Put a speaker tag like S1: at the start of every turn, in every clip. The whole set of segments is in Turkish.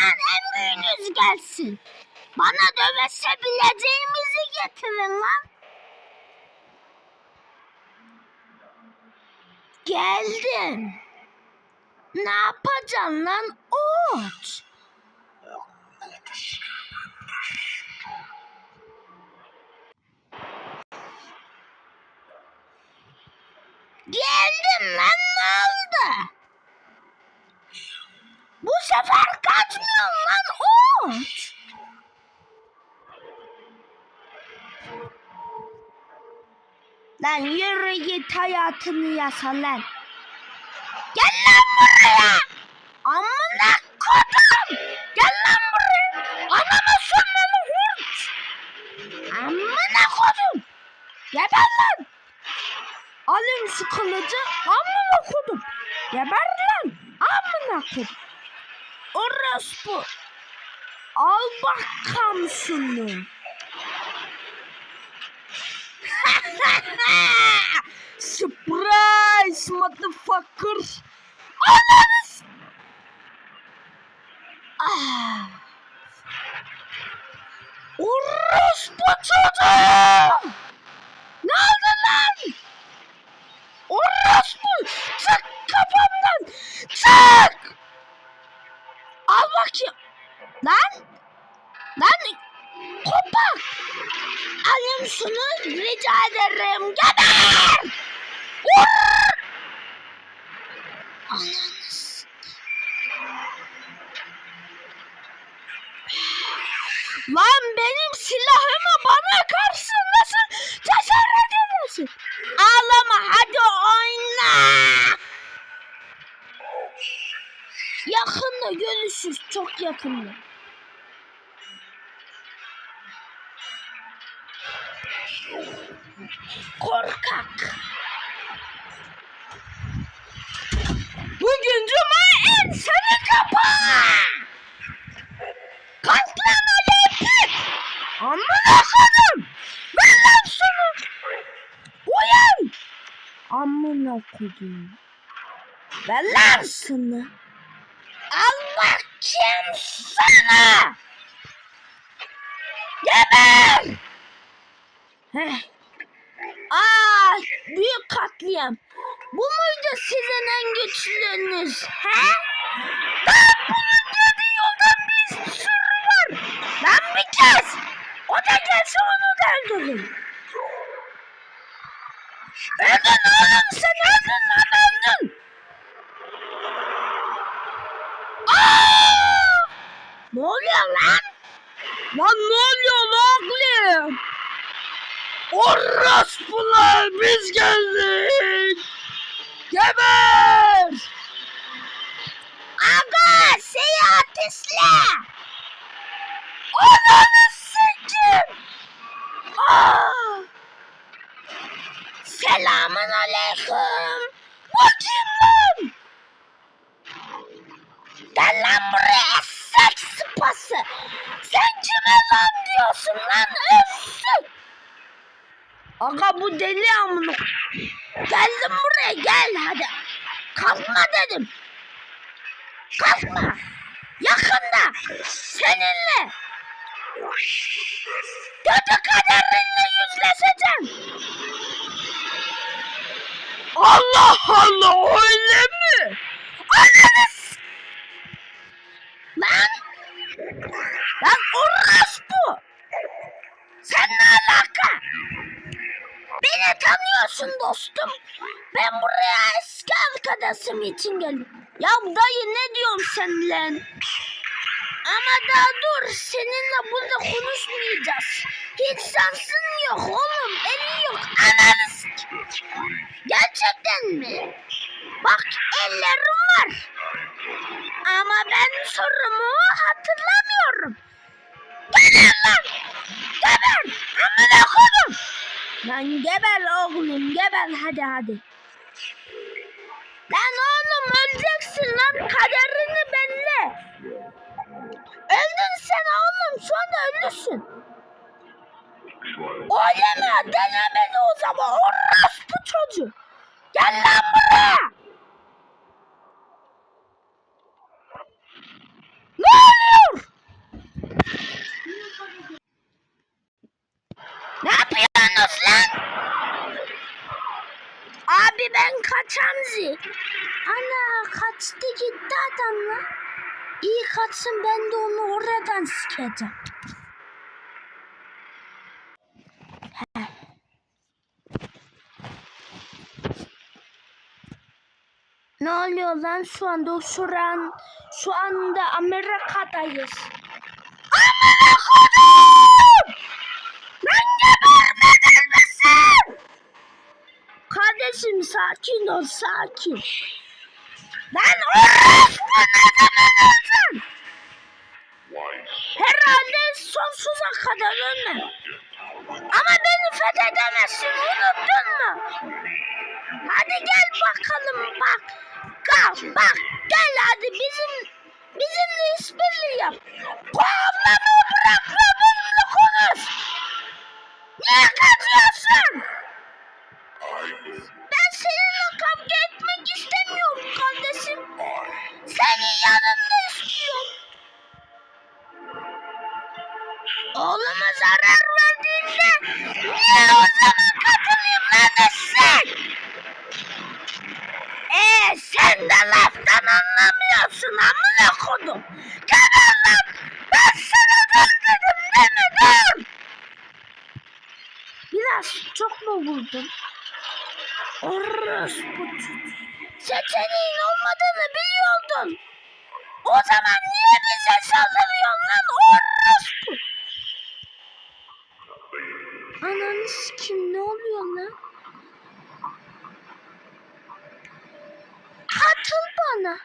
S1: lan en büyüğünüz gelsin. Bana dövesebileceğimizi getirin lan. Geldim. Ne yapacaksın lan oç? Geldim lan ne oldu? Bu sefer kaçmıyor lan oç. Lan yürü git hayatını yasa lan. Gel lan buraya. Amına kodum. Gel lan buraya. Anama sönmemi hurt. Amına kodum. Geber lan. Alayım şu kılıcı. Amına kodum. Geber lan. Amına kodum. Orospu. Al bakalım şunu. Surprise motherfucker. Ananız. Ah. Orospu çocuğu. Şunu rica ederim. Geber. Vur. Ananı s- Lan benim silahımı bana karşı nasıl cesaret edersin? Ağlama hadi oyna. Yakında görüşürüz çok yakında. Korkak. Bugün cuma en seni kapa. Kalk lan Alep. Amına kodum. Ver lan şunu. Uyan. Amına kodum. Ver lan şunu. Allah kim sana? Geber. Heh. Aa, büyük katliam. Bu muydu sizin en güçlünüz? He? Lan bunun dediği yoldan bir sürü var. Lan bir kez. O da gelse onu da öldürün. Öldün oğlum sen öldün lan öldün. Aa! Ne oluyor lan? Lan ne oluyor lan oğlum? Orospular biz geldik. Geber. Aga seyahat isle. Ananı sikim. Aa. Selamun aleyküm. Kim lan? Gel lan buraya seks sıpası. Sen kime lan diyorsun lan össün. Aga bu deli amına. Geldim buraya gel hadi. Kalkma dedim. Kalkma. Yakında. Seninle. Kötü kaderinle yüzleşeceğim. Allah Allah öyle mi? Ananı s- Lan. Lan orospu. Sen ne alaka? Tanıyorsun dostum. Ben buraya eski arkadaşım için geldim. Ya dayı ne diyorsun sen? Ama daha dur seninle burada konuşmayacağız. Hiç şansın yok oğlum. Elin yok. Ananı sik- Gerçekten mi? Bak ellerim var. Ama ben sorumu hatırlamıyorum. Lan geber oğlum geber hadi hadi. Lan oğlum öleceksin lan kaderini belli. Öldün sen oğlum sonra ölürsün. Oylama denemedi o zaman orospu çocuğu. Gel lan buraya. Ne oluyor? Ne yapıyor? Bizi. Ana kaçtı gitti adam lan. İyi kaçsın ben de onu oradan sikeceğim. He. Ne oluyor lan şu anda şu an şu anda Amerika'dayız. Amerika'da! Lan gebermedin mi sen? Kardeşim sakin ol sakin. Lan orospu ne zaman öldün? Herhalde sonsuza kadar ölmem. Ama beni fethedemezsin unuttun mu? Hadi gel bakalım bak. Gel bak gel hadi bizim bizimle işbirliği yap. Kovlamı bırak ve benimle konuş. Niye kaçıyorsun? Laftan anlamıyorsun amına kodum. Gel lan ben sana mi dur? Biraz çok mu vurdun? Orospu. Seçeneğin olmadığını biliyordun. O zaman niye bize saldırıyorsun lan orospu? Ananı sikim ne oluyor lan? Katıl bana.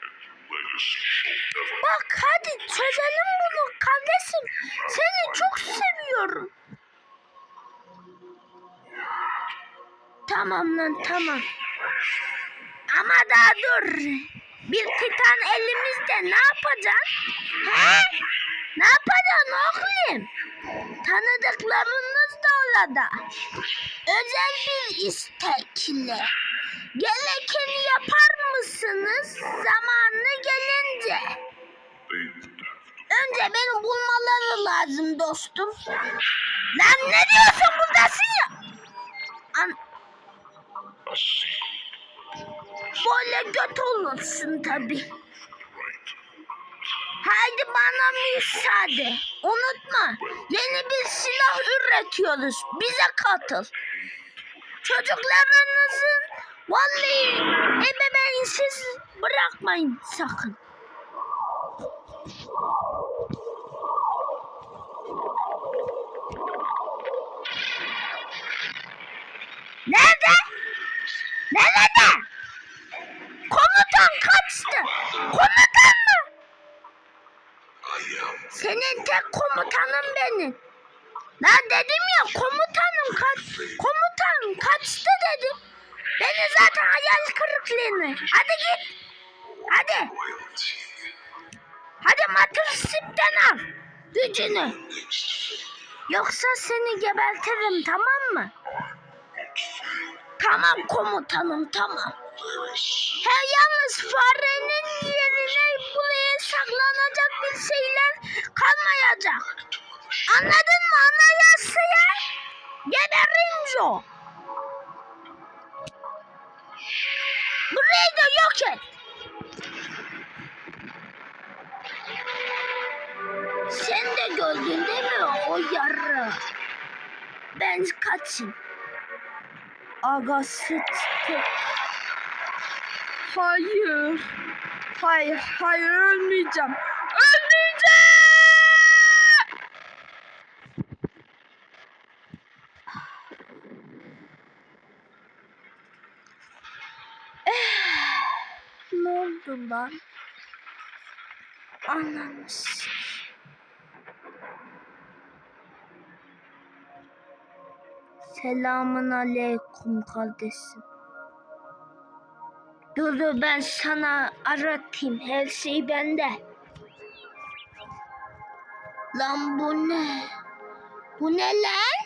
S1: Bak hadi çözelim bunu kardeşim. Seni çok seviyorum. Tamam lan tamam. Ama daha dur. Bir titan elimizde ne yapacaksın? He? Ne yapacaksın oğlum? Tanıdıklarınız da orada. Özel bir istekle. Gerekeni yapar mısınız zamanı gelince? Önce beni bulmaları lazım dostum. Lan ne diyorsun buradasın ya? An Böyle göt olursun tabi. Haydi bana müsaade. Unutma yeni bir silah üretiyoruz. Bize katıl. Çocuklarınızın vallahi ebeveynsiz bırakmayın sakın. Nerede? Nerede? Komutan kaçtı. Komutan mı? Senin tek komutanın benim. Lan dedim ya komutanım kaç komutanım kaçtı dedim. Beni zaten hayal kırıklığını. Hadi git. Hadi. Hadi matrisipten al gücünü. Yoksa seni gebertirim tamam mı? Tamam komutanım tamam. He yalnız farenin yerine buraya saklanacak bir şeyler kalmayacak. Anladın mı anayasaya? Geberince o. Burayı yok et. Sen de gördün değil mi o yarı? Ben kaçayım. Aga sıçtık. Hayır. Hayır, hayır. Ölmeyeceğim! Eh, ne oldu lan? Ananı s- Selamun aleyküm kardeşim. Dur dur ben sana aratayım. Her şey bende. Lan bu ne? Bu ne lan?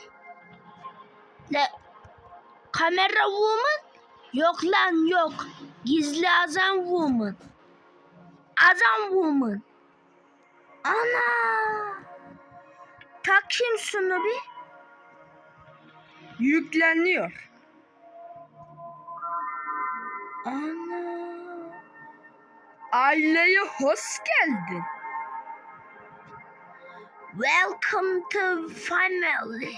S1: Le kamera woman? Yok lan yok. Gizli azam woman. Azam woman. Ana. Takayım şunu bir.
S2: Yükleniyor.
S1: Ana.
S2: aileye hoş geldin.
S1: Welcome to family.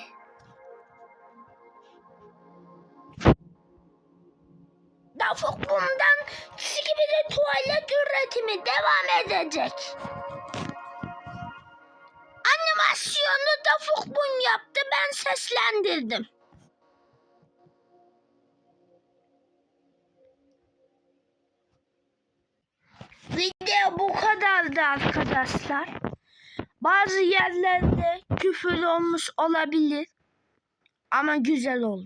S1: Dafuk bundan sikibili tuvalet üretimi devam edecek. Animasyonu Dafuk Bun yaptı ben seslendirdim. Video bu kadardı arkadaşlar. Bazı yerlerde küfür olmuş olabilir. Ama güzel oldu.